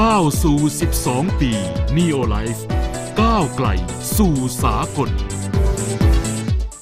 ก้าวสู่ 12 ปี Neo Life ก้าวไกลสู่สากล